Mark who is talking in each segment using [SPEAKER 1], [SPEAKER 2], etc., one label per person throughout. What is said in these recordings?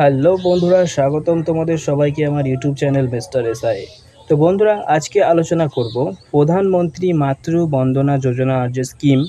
[SPEAKER 1] Hello বন্ধুরা, স্বাগতম তোমাদের সবাইকে আমার ইউটিউব চ্যানেল মিস্টার এসআই। তো বন্ধুরা, আজকে আলোচনা করব প্রধানমন্ত্রী মাতৃ বন্দনা যোজনা যে স্কিম,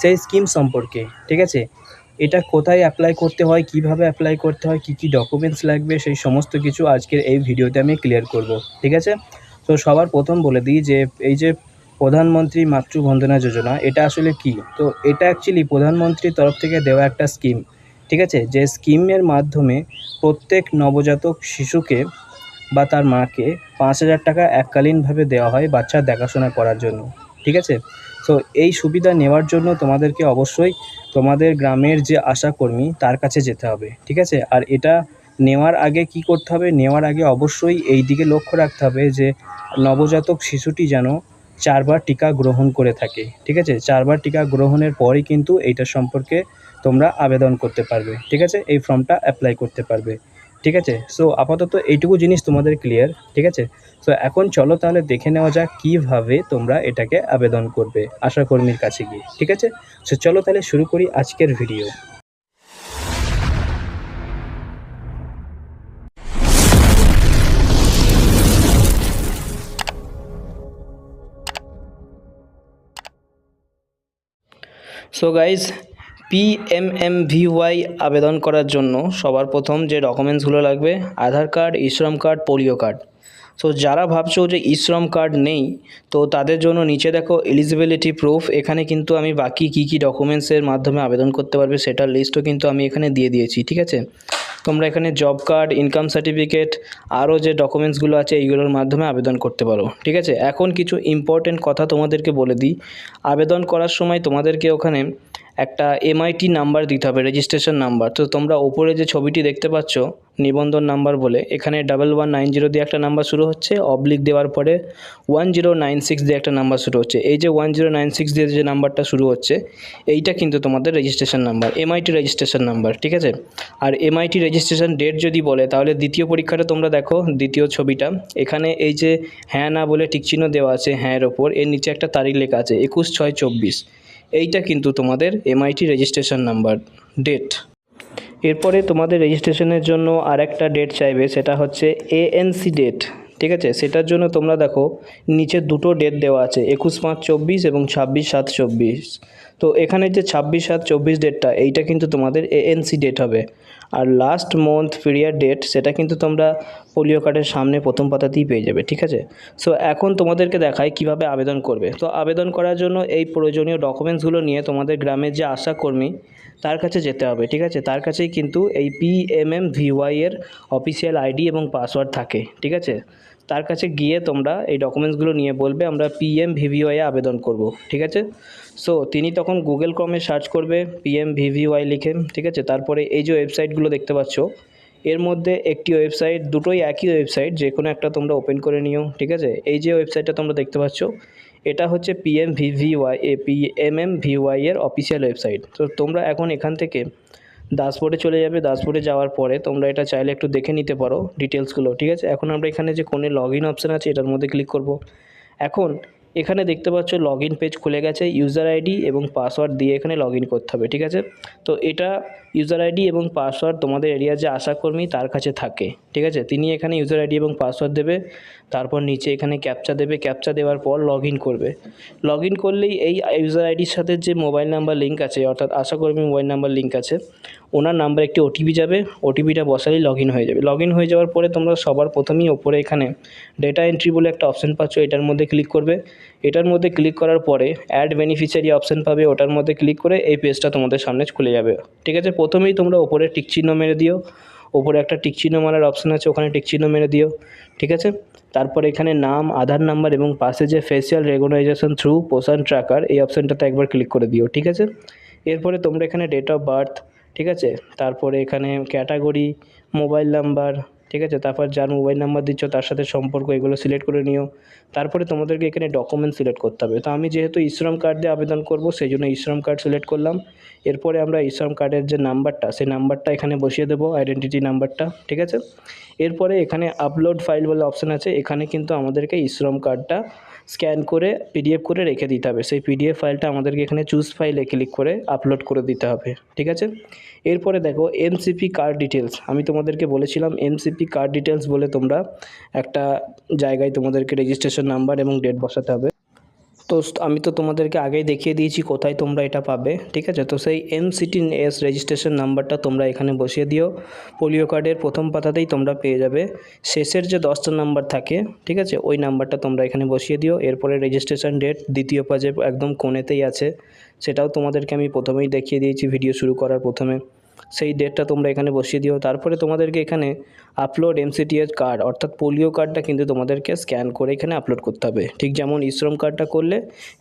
[SPEAKER 1] সেই স্কিম সম্পর্কে, ঠিক আছে? এটা কোথায় অ্যাপ্লাই করতে হয়, কীভাবে অ্যাপ্লাই করতে হয়, কী কী ডকুমেন্টস লাগবে, সেই সমস্ত কিছু আজকের এই ভিডিওতে আমি ক্লিয়ার করব, ঠিক আছে? তো সবার প্রথম বলে দিই যে, এই যে প্রধানমন্ত্রী মাতৃ বন্দনা যোজনা, এটা আসলে কি? তো এটা অ্যাকচুয়ালি প্রধানমন্ত্রীর তরফ থেকে দেওয়া একটা স্কিম। ঠিক আছে? যে স্কিমের মাধ্যমে প্রত্যেক নবজাতক শিশুকে বা তার মাকে পাঁচ হাজার টাকা এককালীনভাবে দেওয়া হয় বাচ্চার দেখাশোনা করার জন্য। ঠিক আছে? তো এই সুবিধা নেওয়ার জন্য তোমাদেরকে অবশ্যই তোমাদের গ্রামের যে আশাকর্মী তার কাছে যেতে হবে। ঠিক আছে? আর এটা নেওয়ার আগে কি করতে হবে? নেওয়ার আগে অবশ্যই এই দিকে লক্ষ্য রাখতে হবে যে নবজাতক শিশুটি যেন চারবার টিকা গ্রহণ করে থাকে। ঠিক আছে? চারবার টিকা গ্রহণের পরই কিন্তু এইটা সম্পর্কে তোমরা আবেদন করতে পারবে, ঠিক আছে? এই ফর্মটা অ্যাপ্লাই করতে পারবে, ঠিক আছে? সো আপাতত এইটুকু জিনিস তোমাদের ক্লিয়ার ঠিক আছে? সো এখন চলো তাহলে দেখে নেওয়া যাক কীভাবে তোমরা এটাকে আবেদন করবে আশাকর্মীর কাছে গিয়ে, ঠিক আছে? সো চলো তাহলে শুরু করি আজকের ভিডিও সো গাইজ পিএমএমভিওয়াই আবেদন করার জন্য সবার প্রথম যে ডকুমেন্টসগুলো লাগবে, Aadhaar card, eShram card, polio card. So যারা ভাবছ যে ইশ্রম কার্ড নেই, তো তাদের জন্য নিচে দেখো এলিজিবিলিটি প্রুফ, এখানে কিন্তু আমি বাকি কী কী ডকুমেন্টসের মাধ্যমে আবেদন করতে পারবে সেটার লিস্টও কিন্তু আমি এখানে দিয়ে দিয়েছি, ঠিক আছে? তোমরা এখানে জব কার্ড, ইনকাম সার্টিফিকেট, আরও যে ডকুমেন্টসগুলো আছে এইগুলোর মাধ্যমে আবেদন করতে পারো, ঠিক আছে? এখন কিছু ইম্পর্টেন্ট কথা তোমাদেরকে বলে দিই। আবেদন করার সময় তোমাদেরকে ওখানে একটা এমআইটি নাম্বার দিতে হবে রেজিস্ট্রেশন নাম্বার তো তোমরা ওপরে যে ছবিটি দেখতে পাচ্ছ, নিবন্ধন নাম্বার বলে, এখানে ডাবল ওয়ান নাইন জিরো দিয়ে একটা নাম্বার শুরু হচ্ছে অবলিক দেওয়ার পরে ওয়ান জিরো নাইন সিক্স দিয়ে একটা নাম্বার শুরু হচ্ছে। এই যে ওয়ান জিরো নাইন সিক্স দিয়ে যে নাম্বারটা শুরু হচ্ছে, এইটা কিন্তু তোমাদের registration number MIT registration number ঠিক আছে? আর এমআইটি রেজিস্ট্রেশন ডেট যদি বলে, তাহলে দ্বিতীয় পরীক্ষাটা তোমরা দেখো, দ্বিতীয় ছবিটা। এখানে এই যে হ্যাঁ না বলে টিকচিহ্ন দেওয়া আছে হ্যাঁ এর ওপর, এর নিচে একটা তারিখ লেখা আছে, একুশ ছয় চব্বিশ। এইটা কিন্তু তোমাদের এমআইটি রেজিস্ট্রেশন নাম্বার ডেট এরপরে তোমাদের রেজিস্ট্রেশনের জন্য আরেকটা ডেট চাইবে, সেটা হচ্ছে এএনসি ডেট ঠিক আছে? সেটার জন্য তোমরা দেখো, নিচে দুটো ডেট দেওয়া আছে, একুশ পাঁচ চব্বিশ এবং ছাব্বিশ সাত চব্বিশ। তো এখানে যে ছাব্বিশ সাত চব্বিশ ডেটটা এইটা কিন্তু তোমাদের এএনসি ডেট হবে। আর লাস্ট মান্থ পিরিয়ড ডেট সেটা কিন্তু তোমরা পোলিও কার্ডের সামনে প্রথম পাতাতেই পেয়ে যাবে, ঠিক আছে? সো এখন তোমাদেরকে দেখায় কীভাবে আবেদন করবে। তো আবেদন করার জন্য এই প্রয়োজনীয় ডকুমেন্টসগুলো নিয়ে তোমাদের গ্রামের যে আশা কর্মী তার কাছে যেতে হবে, ঠিক আছে? তার কাছেই কিন্তু এই পিএমএম ভিওয়াই এর অফিসিয়াল আইডি এবং পাসওয়ার্ড থাকে, ঠিক আছে? তার কাছে গিয়ে তোমরা এই ডকুমেন্টসগুলো নিয়ে বলবে, আমরা পিএম ভিভিওয়াই আবেদন করব, ঠিক আছে? সো তিনি তখন গুগল ক্রমে সার্চ করবে পিএম ভিভিওয়াই লিখে, ঠিক আছে? তারপরে এই যে ওয়েবসাইটগুলো দেখতে পাচ্ছ, এর মধ্যে একটি ওয়েবসাইট দুটোই একই ওয়েবসাইট যে কোনো একটা তোমরা ওপেন করে নিও, ঠিক আছে? এই যে ওয়েবসাইটটা তোমরা দেখতে পাচ্ছ, এটা হচ্ছে PM VVY A P M VY এর অফিসিয়াল ওয়েবসাইট তো তোমরা এখন এখান থেকে দাসবোর্ডে চলে যাবে, দাসবোর্ডে যাওয়ার পরে তোমরা এটা চাইলে একটু দেখে নিতে পারো ডিটেলসগুলো ঠিক আছে? এখন আমরা এখানে যে কোনে লগ ইন অপশান আছে, এটার মধ্যে ক্লিক করব। এখন এখানে দেখতে পাচ্ছ লগ ইন পেজ খুলে গেছে ইউজার আইডি এবং পাসওয়ার্ড দিয়ে এখানে লগ ইন করতে হবে, ঠিক আছে? তো এটা ইউজার আইডি এবং পাসওয়ার্ড তোমাদের এরিয়ার যে আশাকর্মী তার কাছে থাকে, ঠিক আছে? তিনি এখানে ইউজার আইডি এবং পাসওয়ার্ড দেবে, তারপর নিচে এখানে ক্যাপচা দেবে ক্যাপচা দেওয়ার পর লগ করবে। লগ করলেই এই ইউজার আইডির সাথে যে মোবাইল নাম্বার লিঙ্ক আছে, অর্থাৎ আশাকর্মী মোবাইল নাম্বার লিঙ্ক আছে, ওনার নাম্বার একটি ওটিপি যাবে ওটিপিটা বসালেই লগ হয়ে যাবে। লগ হয়ে যাওয়ার পরে তোমরা সবার প্রথমেই ওপরে এখানে ডেটা এন্ট্রি বলে একটা অপশান পাচ্ছ, এটার মধ্যে ক্লিক করবে। এটার মধ্যে ক্লিক করার পরে অ্যাড বেনিফিশিয়ারি অপশান পাবে, ওটার মধ্যে ক্লিক করে এই পেজটা তোমাদের সামনে খুলে যাবে। ঠিক আছে? প্রথমেই তোমরা ওপরে টিকচিহ্ন মেরে দিও। ওপরে একটা টিকচিহ্ন মারার অপশান আছে, ওখানে টিকচিহ্ন মেরে দিও। ঠিক আছে? তারপর এখানে নাম, আধার নাম্বার এবং পাশে যে facial recognition through Poshan tracker এই অপশানটাতে একবার ক্লিক করে দিও। ঠিক আছে? এরপরে তোমরা এখানে ডেট অফ বার্থ ঠিক আছে? তারপরে এখানে ক্যাটাগরি মোবাইল নাম্বার ঠিক আছে? তারপর যার মোবাইল নাম্বার দিচ্ছ, তার সাথে সম্পর্ক, এগুলো সিলেক্ট করে নিও। তারপরে তোমাদেরকে এখানে ডকুমেন্ট সিলেক্ট করতে হবে। তো আমি যেহেতু ইশ্রম কার্ড দিয়ে আবেদন করব, সেই জন্য ইশ্রম কার্ড সিলেক্ট করলাম। এরপরে আমরা ইশ্রম কার্ডের যে নাম্বারটা, সেই নাম্বারটা এখানে বসিয়ে দেবো আইডেন্টিটি নাম্বারটা, ঠিক আছে? এরপরে এখানে আপলোড ফাইল বলে অপশান আছে। এখানে কিন্তু আমাদেরকে ইশ্রম কার্ডটা স্ক্যান করে পিডিএফ করে রেখে দিতে হবে। সেই পিডিএফ ফাইলটা আমাদেরকে এখানে চুজ ফাইলে ক্লিক করে আপলোড করে দিতে হবে, ঠিক আছে? এরপরে দেখো এমসিপি কার্ড ডিটেলস আমি তোমাদেরকে বলেছিলাম এমসিপি কার্ড ডিটেলস বলে তোমরা একটা জায়গায় তোমাদেরকে রেজিস্ট্রেশন নাম্বার এবং ডেট বসাতে হবে। তো আমি তো তোমাদেরকে আগেই দেখিয়ে দিয়েছি কোথায় তোমরা এটা পাবে, ঠিক আছে? তো সেই এমসিটি এস রেজিস্ট্রেশন নাম্বারটা তোমরা এখানে বসিয়ে দিও। পোলিও কার্ডের প্রথম পাতাতেই তোমরা পেয়ে যাবে। শেষের যে দশটা নাম্বার থাকে, ঠিক আছে? ওই নাম্বারটা তোমরা এখানে বসিয়ে দিও। এরপরে রেজিস্ট্রেশন ডেট দ্বিতীয় পাজে একদম কোণেতেই আছে। সেটাও তোমাদেরকে আমি প্রথমেই দেখিয়ে দিয়েছি ভিডিও শুরু করার প্রথমে। সেই ডেটটা তোমরা এখানে বসিয়ে দিও। তারপরে তোমাদেরকে এখানে আপলোড এমসিটিএস কার্ড অর্থাৎ পোলিও কার্ডটা কিন্তু তোমাদেরকে স্ক্যান করে এখানে আপলোড করতে হবে। ঠিক যেমন ইশ্রম কার্ডটা করলে,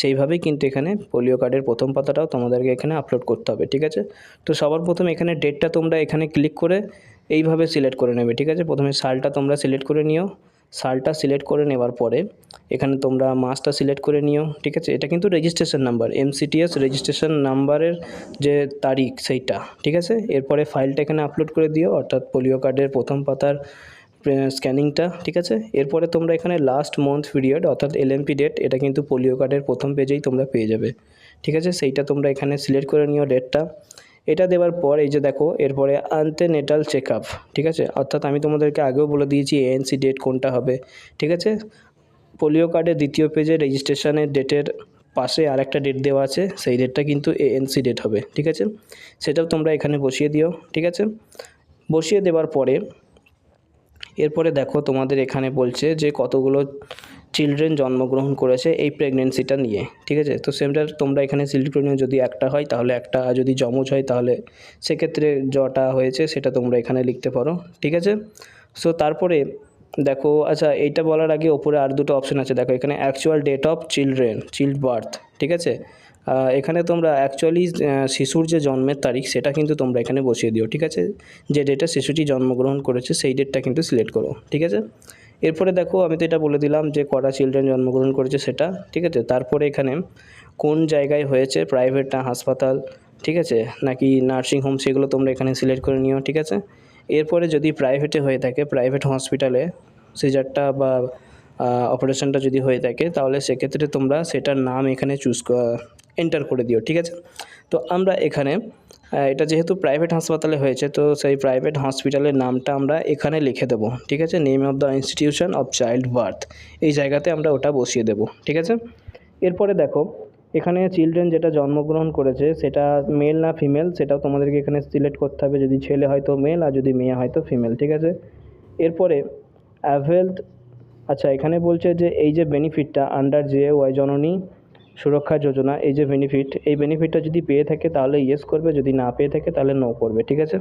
[SPEAKER 1] সেইভাবেই কিন্তু এখানে পোলিও কার্ডের প্রথম পাতাটাও তোমাদেরকে এখানে আপলোড করতে হবে, ঠিক আছে? তো সবার প্রথম এখানে ডেটটা তোমরা এখানে ক্লিক করে এইভাবে সিলেক্ট করে নেবে, ঠিক আছে? প্রথমে সালটা তোমরা সিলেক্ট করে নিও। সালটা সিলেক্ট করে নেওয়ার পরে, এখানে তোমরা মাসটা সিলেক্ট করে নিও, ঠিক আছে? এটা কিন্তু রেজিস্ট্রেশন নাম্বার এমসিটিএস রেজিস্ট্রেশন নাম্বারের যে তারিখ সেইটা, ঠিক আছে? এরপরে ফাইলটা এখানে আপলোড করে দিও, অর্থাৎ পোলিও কার্ডের প্রথম পাতার স্ক্যানিংটা ঠিক আছে? এরপরে তোমরা এখানে লাস্ট মান্থ পিরিয়ড অর্থাৎ এলএমপি ডেট এটা কিন্তু পোলিও কার্ডের প্রথম পেজেই তোমরা পেয়ে যাবে, ঠিক আছে? সেইটা তোমরা এখানে সিলেক্ট করে নিও ডেটটা এটা দেওয়ার পর এই যে দেখো, এরপরে আনতেনেটাল চেক আপ ঠিক আছে? অর্থাৎ আমি তোমাদেরকে আগেও বলে দিয়েছি এএনসি ডেট কোনটা হবে, ঠিক আছে? পোলিও কার্ডের দ্বিতীয় পেজে রেজিস্ট্রেশনের ডেটের পাশে আরেকটা ডেট দেওয়া আছে, সেই ডেটটা কিন্তু এএনসি ডেট হবে, ঠিক আছে? সেটাও তোমরা এখানে বসিয়ে দিও, ঠিক আছে? বসিয়ে দেওয়ার পরে, এরপরে দেখো তোমাদের এখানে বলছে যে কতগুলো চিলড্রেন জন্মগ্রহণ করেছে এই প্রেগনেন্সিটা নিয়ে, ঠিক আছে? তো সেটা তোমরা এখানে সিলেক্ট করে যদি একটা হয়, তাহলে একটা যদি জমজ হয়, তাহলে সেক্ষেত্রে যটা হয়েছে, সেটা তোমরা এখানে লিখতে পারো, ঠিক আছে? সো তারপরে দেখো আচ্ছা এইটা বলার আগে ওপরে আর দুটো অপশন আছে। দেখো, এখানে actual date of children child birth ঠিক আছে? এখানে তোমরা অ্যাকচুয়ালি শিশুর যে জন্মের তারিখ, সেটা কিন্তু তোমরা এখানে বসিয়ে দিও, ঠিক আছে? যে ডেটে শিশুটি জন্মগ্রহণ করেছে, সেই ডেটটা কিন্তু সিলেক্ট করো, ঠিক আছে? এরপরে দেখো, আমি তো এটা বলে দিলাম যে কটা চিলড্রেন জন্মগ্রহণ করেছে সেটা, ঠিক আছে? তারপরে এখানে কোন জায়গায় হয়েছে? প্রাইভেট না হাসপাতাল, ঠিক আছে? নাকি নার্সিং হোম সেগুলো তোমরা এখানে সিলেক্ট করে নিও, ঠিক আছে? এরপরে যদি প্রাইভেটে হয়ে থাকে প্রাইভেট হসপিটালে সিজারটা বা অপারেশনটা যদি হয়ে থাকে, তাহলে সেক্ষেত্রে তোমরা সেটার নাম এখানে চুজ এন্টার করে দিও, ঠিক আছে? তো আমরা এখানে এটা যেহেতু প্রাইভেট হাসপাতালে হয়েছে, তো সেই প্রাইভেট হসপিটালের নামটা আমরা এখানে লিখে দেবো। ঠিক আছে? Name of the institution of child birth এই জায়গাতে আমরা ওটা বসিয়ে দেবো। ঠিক আছে? এরপরে দেখো, এখানে চিলড্রেন যেটা জন্মগ্রহণ করেছে, সেটা মেল না ফিমেল সেটাও তোমাদেরকে এখানে সিলেক্ট করতে হবে। যদি ছেলে হয় তো মেল আর যদি মেয়ে হয় তো ফিমেল ঠিক আছে? এরপরে অ্যাভেলড আচ্ছা এখানে বলছে যে, এই যে বেনিফিটটা আন্ডার জে ওয়াই জননী সুরক্ষা যোজনা, এই যে বেনিফিট এই বেনিফিটটা যদি পেয়ে থাকে তাহলে ইয়েস করবে, যদি না পেয়ে থাকে তাহলে নো করবে, ঠিক আছে?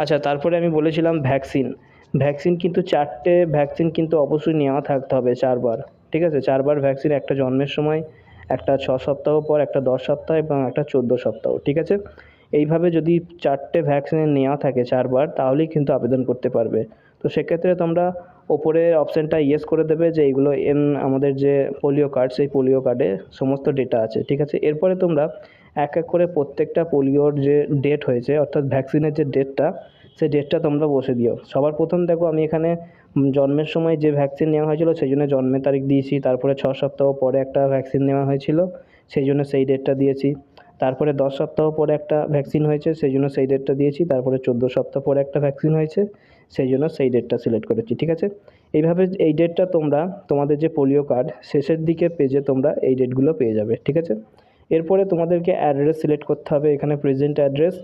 [SPEAKER 1] আচ্ছা তারপরে আমি বলেছিলাম ভ্যাকসিন ভ্যাকসিন কিন্তু চারটে ভ্যাকসিন কিন্তু অবশ্যই নেওয়া থাকতে হবে চারবার, ঠিক আছে? চারবার ভ্যাকসিন একটা জন্মের সময়, একটা ছ সপ্তাহ পর, একটা দশ সপ্তাহ এবং একটা চোদ্দ সপ্তাহ, ঠিক আছে? এইভাবে যদি চারটে ভ্যাকসিন নেওয়া থাকে চারবার, তাহলেই কিন্তু আবেদন করতে পারবে। তো সেক্ষেত্রে তোমরা ওপরে অপশানটা ইয়েস করে দেবে যে এইগুলো এন আমাদের যে পোলিও কার্ড সেই পোলিও কার্ডে সমস্ত ডেটা আছে, ঠিক আছে? এরপরে তোমরা এক এক করে প্রত্যেকটা পোলিওর যে ডেট হয়েছে, অর্থাৎ ভ্যাকসিনের যে ডেটটা সেই ডেটটা তোমরা বসে দিও। সবার প্রথম দেখো, আমি এখানে জন্মের সময় যে ভ্যাকসিন নেওয়া হয়েছিল, সেই জন্য জন্মের তারিখ দিয়েছি, তারপরে ছ সপ্তাহ পরে একটা ভ্যাকসিন নেওয়া হয়েছিল, সেই জন্য সেই ডেটটা দিয়েছি। তারপরে দশ সপ্তাহ পরে একটা ভ্যাকসিন হয়েছে সেই জন্য সেই ডেটটা দিয়েছি। তারপরে চোদ্দ সপ্তাহ পরে একটা ভ্যাকসিন হয়েছে সেই জন্য সেই ডেটটা সিলেক্ট করেছি, ঠিক আছে? এইভাবে এই ডেটটা তোমরা, তোমাদের যে পোলিও কার্ড শেষের দিকে পেজে তোমরা এই ডেটগুলো পেয়ে যাবে, ঠিক আছে? এরপরে তোমাদেরকে অ্যাড্রেস সিলেক্ট করতে হবে, এখানে প্রেজেন্ট অ্যাড্রেস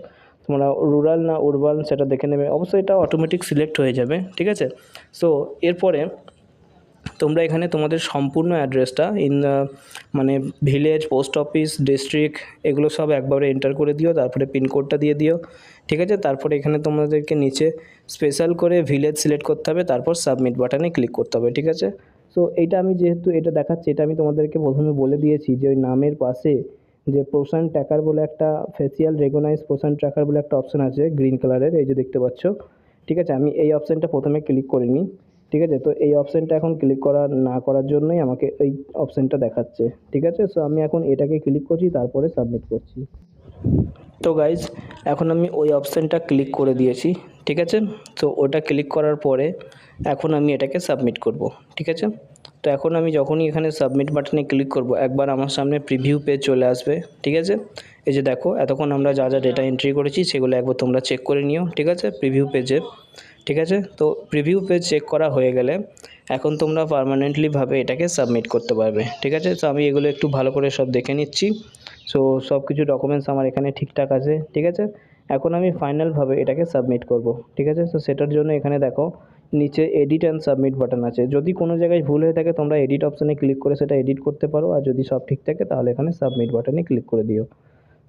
[SPEAKER 1] তোমরা রুরাল না উরবান সেটা দেখে নেবে। অবশ্যই এটা অটোমেটিক সিলেক্ট হয়ে যাবে, ঠিক আছে? সো এরপরে তোমরা এখানে তোমাদের সম্পূর্ণ অ্যাড্রেসটা ইন মানে ভিলেজ, পোস্ট অফিস, ডিস্ট্রিক্ট, এগুলো সব একবারে এন্টার করে দিও, তারপরে পিনকোডটা দিয়ে দিও, ঠিক আছে? তারপরে এখানে তোমাদেরকে নিচে স্পেশাল করে ভিলেজ সিলেক্ট করতে হবে, তারপর সাবমিট বাটনে ক্লিক করতে হবে, ঠিক আছে? তো এইটা আমি যেহেতু এটা দেখাচ্ছি, এটা আমি তোমাদেরকে প্রথমে বলে দিয়েছি যে ওই নামের পাশে যে পোষণ ট্র্যাকার বলে একটা ফেসিয়াল রেগনাইজ পোষণ ট্র্যাকার বলে একটা অপশান আছে গ্রিন কালারের এই যে দেখতে পাচ্ছ, ঠিক আছে? আমি এই অপশানটা প্রথমে ক্লিক করিনি ঠিক আছে? তো এই অপশানটা এখন ক্লিক করা, না করার জন্যই আমাকে এই অপশানটা দেখাচ্ছে, ঠিক আছে? সো আমি এখন এটাকে ক্লিক করছি, তারপরে সাবমিট করছি। তো গাইজ এখন আমি ওই অপশানটা ক্লিক করে দিয়েছি, ঠিক আছে? তো ওটা ক্লিক করার পরে এখন আমি এটাকে সাবমিট করব, ঠিক আছে? তো এখন আমি যখনই এখানে সাবমিট বাটনে ক্লিক করব, একবার আমার সামনে প্রিভিউ পেজ চলে আসবে, ঠিক আছে? এই যে দেখো, এতক্ষণ আমরা যা যা ডেটা এন্ট্রি করেছি, সেগুলো একবার তোমরা চেক করে নিও, ঠিক আছে? প্রিভিউ পেজে ঠিক আছে? তো প্রিভিউ পেজ চেক করা হয়ে গেলে এখন তোমরা পারমানেন্টলিভাবে এটাকে সাবমিট করতে পারবে। ঠিক আছে? তো আমি এগুলো একটু ভালো করে সব দেখে নিচ্ছি। সো সব কিছু ডকুমেন্টস আমার এখানে ঠিকঠাক আছে। ঠিক আছে? এখন আমি ফাইনালভাবে এটাকে সাবমিট করব। ঠিক আছে? তো সেটার জন্য এখানে দেখো, নিচে এডিট অ্যান্ড সাবমিট বাটন আছে। যদি কোনো জায়গায় ভুল হয়ে থাকে তোমরা এডিট অপশানে ক্লিক করে সেটা এডিট করতে পারো। আর যদি সব ঠিক থাকে তাহলে এখানে সাবমিট বাটনে ক্লিক করে দিও।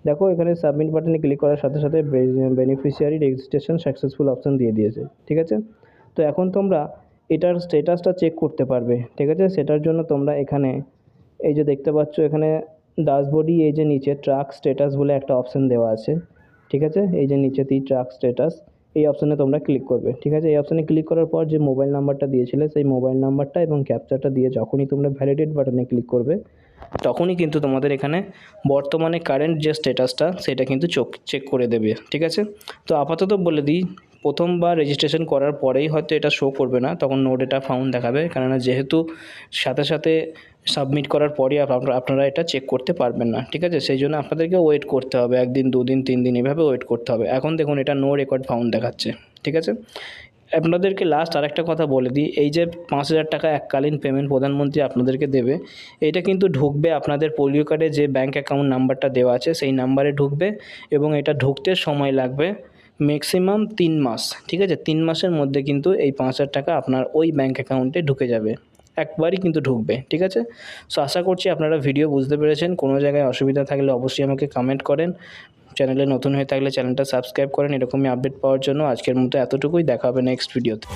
[SPEAKER 1] দেখো, এখানে সাবমিট বাটনে ক্লিক করার সাথে সাথে বেনিফিশিয়ারি রেজিস্ট্রেশন সাকসেসফুল অপশান দিয়ে দিয়েছে, ঠিক আছে? তো এখন তোমরা এটার স্টেটাসটা চেক করতে পারবে, ঠিক আছে? সেটার জন্য তোমরা এখানে, এই যে দেখতে পাচ্ছ, এখানে ডাশবোর্ডই এই যে নিচে ট্রাক স্ট্যাটাস বলে একটা অপশান দেওয়া আছে, ঠিক আছে? এই যে নিচেতেই ট্রাক স্টেটাস এই অপশানে তোমরা ক্লিক করবে, ঠিক আছে? এই অপশানে ক্লিক করার পর যে মোবাইল নাম্বারটা দিয়েছিলে, সেই মোবাইল নাম্বারটা এবং ক্যাপচারটা দিয়ে যখনই তোমরা ভ্যালিডেট বাটনে ক্লিক করবে, তখনই কিন্তু তোমাদের এখানে বর্তমানে কারেন্ট যে স্ট্যাটাসটা সেটা কিন্তু চোখ চেক করে দেবে, ঠিক আছে? তো আপাতত বলে দিই প্রথমবার রেজিস্ট্রেশন করার পরেই হয়তো এটা শো করবে না, তখন নো ডেটা ফাউন্ড দেখাবে। কেননা যেহেতু সাথে সাথে সাবমিট করার পরই আপনারা এটা চেক করতে পারবেন না, ঠিক আছে? সেই জন্য আপনাদেরকে ওয়েট করতে হবে, একদিন, দুদিন, তিন দিন এভাবে ওয়েট করতে হবে। এখন দেখুন, এটা নো রেকর্ড ফাউন্ড দেখাচ্ছে, ঠিক আছে? আপনাদেরকে লাস্ট আরেকটা কথা বলে দিই, এই যে পাঁচ হাজার টাকা এককালীন পেমেন্ট প্রধানমন্ত্রী আপনাদেরকে দেবে, এটা কিন্তু ঢুকবে আপনাদের পোলিও কার্ডে যে ব্যাঙ্ক অ্যাকাউন্ট নাম্বারটা দেওয়া আছে, সেই নাম্বারে ঢুকবে এবং এটা ঢুকতে সময় লাগবে ম্যাক্সিমাম তিন মাস, ঠিক আছে? তিন মাসের মধ্যে কিন্তু এই পাঁচ হাজার টাকা আপনার ওই ব্যাঙ্ক অ্যাকাউন্টে ঢুকে যাবে। একবারই কিন্তু ঢুকবে, ঠিক আছে? সো আশা করছি আপনারা ভিডিও বুঝতে পেরেছেন। কোনো জায়গায় অসুবিধা থাকলে অবশ্যই আমাকে কমেন্ট করেন। চ্যানেলে নতুন হয়ে থাকলে চ্যানেলটা সাবস্ক্রাইব করেন। এরকমই আপডেট পাওয়ার জন্য আজকের মতো এতটুকুই। দেখা হবে নেক্সট ভিডিওতে